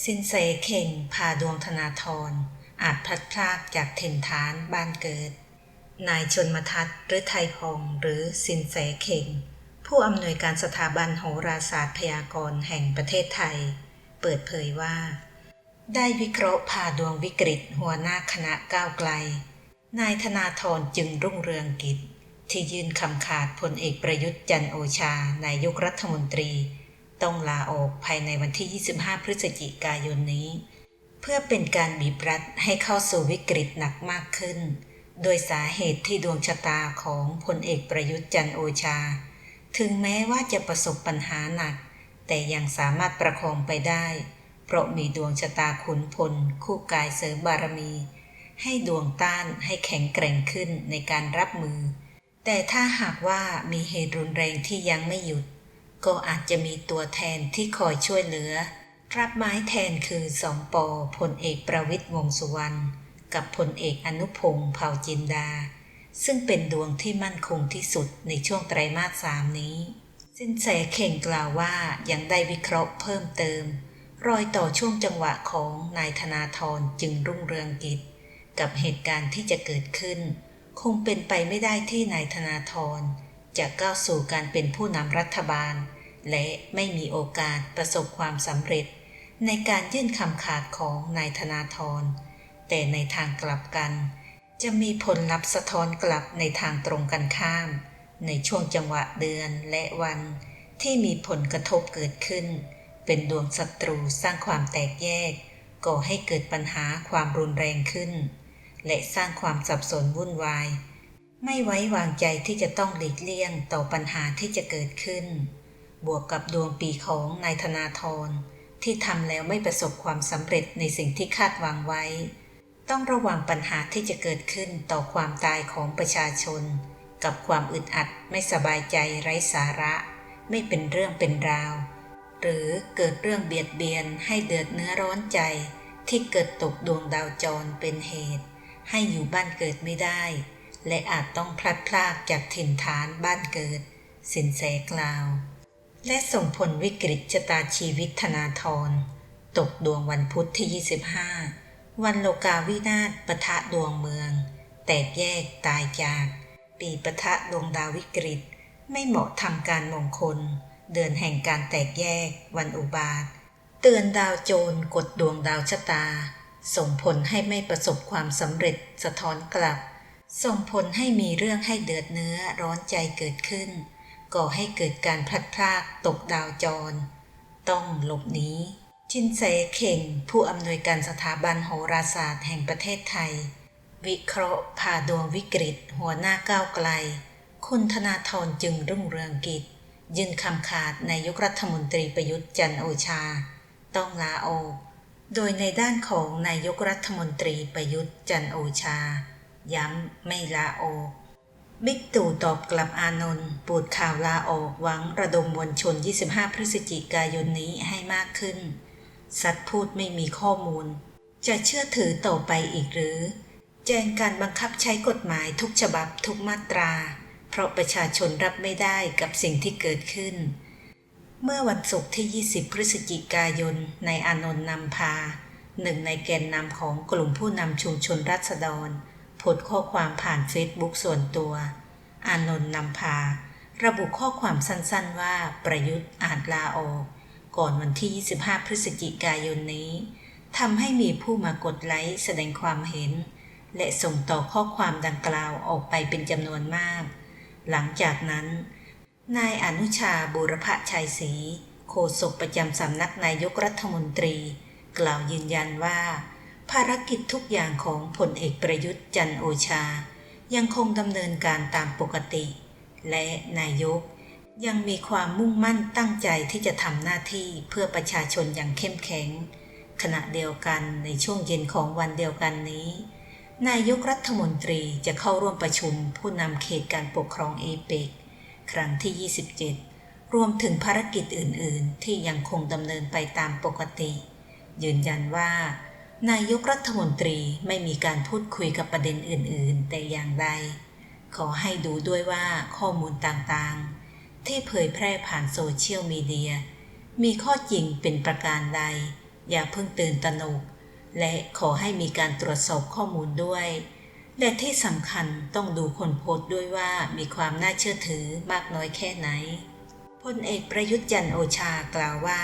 สินเสเข่งพาดวงธนาธรอาจพลัดพรากจากถิ่นฐานบ้านเกิด นายชนมทัศน์หรือไทยพงหรือสินเสเข่ง ผู้อำนวยการสถาบันโหราศาสตร์พยากรณ์แห่งประเทศไทย เปิดเผยว่า ได้วิเคราะห์พาดวงวิกฤตหัวหน้าคณะก้าวไกล นายธนาธรจึงรุ่งเรืองกิจ ที่ยื่นคำขาดพลเอกประยุทธ์จันโอชานายกรัฐมนตรี ต้องลาออกภายในวันที่ 25 พฤศจิกายนนี้ เพื่อเป็นการบีบรัดให้เข้าสู่วิกฤตหนักมากขึ้น โดยสาเหตุที่ดวงชะตาของพลเอกประยุทธ์จันโอชา ถึงแม้ว่าจะประสบปัญหาหนัก แต่ยังสามารถประคองไปได้ เพราะมีดวงชะตาขุนพล คู่กายเสริมบารมี ให้ดวงต้านให้แข็งแกร่งขึ้นในการรับมือ แต่ถ้าหากว่ามีเหตุรุนแรงที่ยังไม่หยุด ก็อาจจะมีตัวแทนที่คอยช่วยเหลือ รับไม้แทนคือสองปอพลเอกประวิตยวงสุวรรณกับพลเอกอนุพงศ์เผ่าจินดา ซึ่งเป็นดวงที่มั่นคงที่สุดในช่วงไตรมาสสามนี้ สินแสเข่งกล่าวว่ายังได้วิเคราะห์เพิ่มเติม รอยต่อช่วงจังหวะของนายธนาธรจึงรุ่งเรืองกิจ กับเหตุการณ์ที่จะเกิดขึ้น คงเป็นไปไม่ได้ที่นายธนาธร จะก้าวสู่การเป็นผู้นำรัฐบาล และไม่มีโอกาสประสบความสำเร็จ ในการยื่นคำขาดของนายธนาธร แต่ในทางกลับกัน จะมีผลลัพธ์สะท้อนกลับในทางตรงกันข้าม ในช่วงจังหวะเดือนและวัน ที่มีผลกระทบเกิดขึ้น เป็นดวงศัตรูสร้างความแตกแยก ก่อให้เกิดปัญหาความรุนแรงขึ้น และสร้างความสับสนวุ่นวาย ไม่ไว้วางใจที่จะต้องหลีกเลี่ยงต่อปัญหาที่จะเกิดขึ้น บวกกับดวงปีของนายธนาธรที่ทำแล้วไม่ประสบความสำเร็จในสิ่งที่คาดหวังไว้ ต้องระวังปัญหาที่จะเกิดขึ้นต่อความตายของประชาชน กับความอึดอัดไม่สบายใจไร้สาระ ไม่เป็นเรื่องเป็นราว หรือเกิดเรื่องเบียดเบียนให้เดือดเนื้อร้อนใจ ที่เกิดตกดวงดาวจรเป็นเหตุ ให้อยู่บ้านเกิดไม่ได้ และอาจต้องพลัดพรากจากถิ่นฐานบ้านเกิด สินแสกล่าว และส่งผลวิกฤตชะตาชีวิตธนาธรตกดวงวันพุธที่ 25 วันโลกาวินาศปะทะดวงเมือง แตกแยกตายจาก ปีปะทะดวงดาววิกฤต ไม่เหมาะทำการมงคล เดือนแห่งการแตกแยก วันอุบาท เตือนดาวโจรกดดวงดาวชะตา ส่งผลให้ไม่ประสบความสำเร็จสะท้อนกลับ ส่งผลให้มีเรื่องให้เดือดเนื้อร้อนใจเกิดขึ้น ก่อให้เกิดการพลัดพรากตกดาวจร ต้องหลบหนีชินเสเข่ง ผู้อำนวยการสถาบันโหราศาสตร์แห่งประเทศไทย วิเคราะห์พาดวงวิกฤต หัวหน้าก้าวไกล คุณธนาธรจึงรุ่งเรืองกิจ ยื่นคำขาดนายกรัฐมนตรีประยุทธ์จันโอชา ต้องลาออก โดยในด้านของนายกรัฐมนตรีประยุทธ์จันโอชา ย้ำไม่ลาออกบิ๊กตู่ตอบกลับอานนท์ปูดข่าวลาออกหวังระดมมวลชน 25 พฤศจิกายนนี้ให้มากขึ้น สัตว์พูดไม่มีข้อมูล จะเชื่อถือต่อไปอีกหรือ แจ้งการบังคับใช้กฎหมายทุกฉบับทุกมาตรา เพราะประชาชนรับไม่ได้กับสิ่งที่เกิดขึ้น เมื่อวันศุกร์ที่ 20 พฤศจิกายนในอานนท์นำพา หนึ่งในแกนนำของกลุ่มผู้นำชุมชนรัษฎร โพสต์ข้อความผ่านเฟซบุ๊กส่วนตัว อานนท์นำพา ระบุข้อความสั้นๆว่าประยุทธ์อาจลาออก ก่อนวันที่ 25 พฤศจิกายนนี้ทำให้มีผู้มากดไลค์แสดงความเห็น และส่งต่อข้อความดังกล่าวออกไปเป็นจำนวนมาก หลังจากนั้น นายอนุชาบูรพชัยศรีโฆษกประจำสำนักนายกรัฐมนตรี กล่าวยืนยันว่า ภารกิจทุกอย่างของผลเอกประยุทธ์จันโอชา ยังคงดำเนินการตามปกติ และนายกยังมีความมุ่งมั่นตั้งใจที่จะทำหน้าที่เพื่อประชาชนอย่างเข้มแข็ง ขณะเดียวกันในช่วงเย็นของวันเดียวกันนี้ นายกรัฐมนตรีจะเข้าร่วมประชุมผู้นำเขตการปกครองเอเปกครั้งที่ 27 รวมถึงภารกิจอื่น ๆ ที่ยังคงดำเนินไปตามปกติ ยืนยันว่า นายกรัฐมนตรีไม่มีการพูดคุยกับประเด็นอื่น ๆ แต่อย่างใด ขอให้ดูด้วยว่าข้อมูลต่างๆ ที่เผยแพร่ผ่านโซเชียลมีเดีย มีข้อจริงเป็นประการใด อย่าเพิ่งตื่นตระหนก และขอให้มีการตรวจสอบข้อมูลด้วย และที่สำคัญต้องดูคนโพสต์ด้วยว่ามีความน่าเชื่อถือมากน้อยแค่ไหนพลเอกประยุทธ์จันโอชากล่าวว่า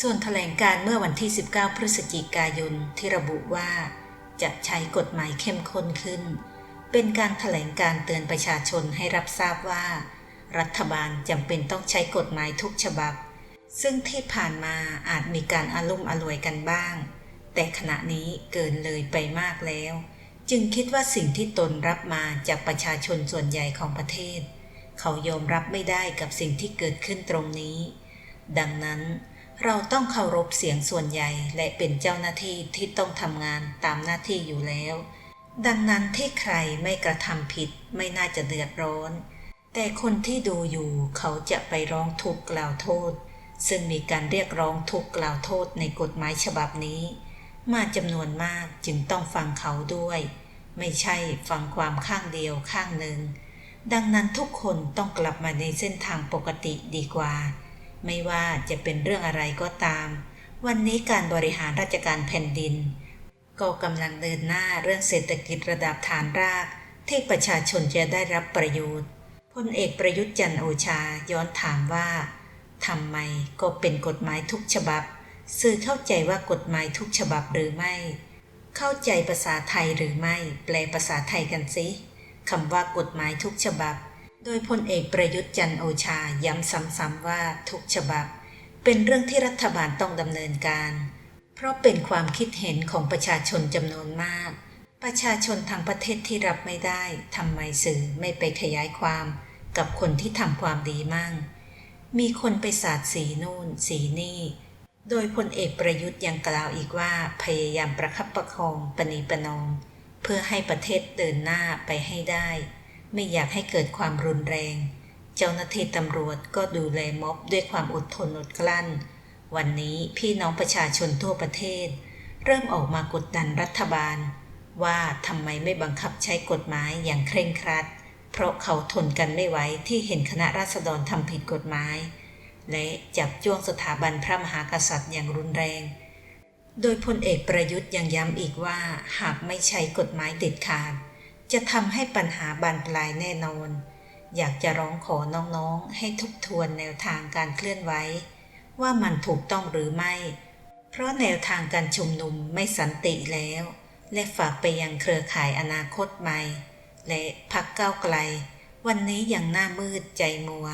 ส่วนแถลงการเมื่อวันที่ 19 พฤศจิกายนที่ระบุว่า จะใช้กฎหมายเข้มข้นขึ้น เป็นการแถลงการเตือนประชาชนให้รับทราบว่า รัฐบาลจำเป็นต้องใช้กฎหมายทุกฉบับ ซึ่งที่ผ่านมาอาจมีการอารุ่มอร่วยกันบ้าง แต่ขณะนี้เกินเลยไปมากแล้ว จึงคิดว่าสิ่งที่ตนรับมาจากประชาชนส่วนใหญ่ของประเทศ เขายอมรับไม่ได้กับสิ่งที่เกิดขึ้นตรงนี้ ดังนั้น เราต้องเคารพเสียงส่วนใหญ่และเป็นเจ้าหน้าที่ที่ต้องทำงานตามหน้าที่อยู่แล้ว ดังนั้นที่ใครไม่กระทำผิดไม่น่าจะเดือดร้อน แต่คนที่ดูอยู่เขาจะไปร้องทุกข์กล่าวโทษ ซึ่งมีการเรียกร้องทุกข์กล่าวโทษในกฎหมายฉบับนี้ มาจำนวนมากจึงต้องฟังเขาด้วย ไม่ใช่ฟังความข้างเดียวข้างหนึ่ง ดังนั้นทุกคนต้องกลับมาในเส้นทางปกติดีกว่า ไม่ว่าจะเป็นเรื่องอะไรก็ตาม วันนี้การบริหารราชการแผ่นดิน ก็กำลังเดินหน้าเรื่องเศรษฐกิจระดับฐานราก ที่ประชาชนจะได้รับประโยชน์พลเอกประยุทธ์จันโอชาย้อนถามว่าทำไมก็เป็นกฎหมายทุกฉบับ สื่อเข้าใจว่ากฎหมายทุกฉบับหรือไม่ เข้าใจภาษาไทยหรือไม่ แปลภาษาไทยกันสิคำว่ากฎหมายทุกฉบับ โดยพลเอกประยุทธ์จันโอชาย้ำซ้ำๆว่าทุกฉบับ เป็นเรื่องที่รัฐบาลต้องดำเนินการ เพราะเป็นความคิดเห็นของประชาชนจำนวนมาก ประชาชนทางประเทศที่รับไม่ได้ทำไมสื่อไม่ไปขยายความ กับคนที่ทำความดีมั่ง มีคนไปสาดสีนู่น สีนี่ โดยพลเอกประยุทธ์ยังกล่าวอีกว่าพยายามประคับประคองปณีประนอมเพื่อให้ประเทศเดินหน้าไปให้ได้ ไม่อยากให้เกิดความรุนแรง เจ้าหน้าที่ตำรวจก็ดูแลม็อบด้วยความอดทนอดกลั้น วันนี้พี่น้องประชาชนทั่วประเทศ เริ่มออกมากดดันรัฐบาล ว่าทำไมไม่บังคับใช้กฎหมายอย่างเคร่งครัด เพราะเขาทนกันไม่ไหวที่เห็นคณะราษฎรทำผิดกฎหมาย และจับจ้วงสถาบันพระมหากษัตริย์อย่างรุนแรงโดยพลเอกประยุทธ์ยังย้ำอีกว่า หากไม่ใช้กฎหมายเด็ดขาด จะทำให้ปัญหาบานปลายแน่นอน อยากจะร้องขอน้องๆ ให้ทบทวนแนวทางการเคลื่อนไหวว่ามันถูกต้องหรือไม่ เพราะแนวทางการชุมนุมไม่สันติแล้ว และฝากไปยังเครือข่ายอนาคตใหม่ และพักก้าวไกล วันนี้ยังหน้ามืดใจมัว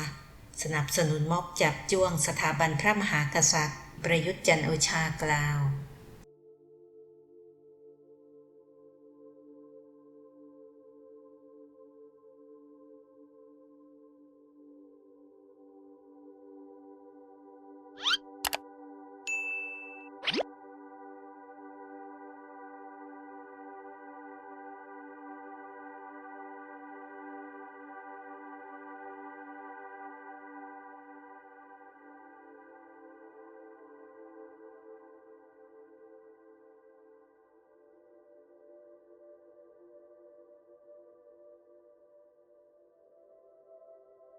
สนับสนุนม็อบจับจ้วงสถาบันพระมหากษัตริย์ ประยุทธ์จันโอชากล่าว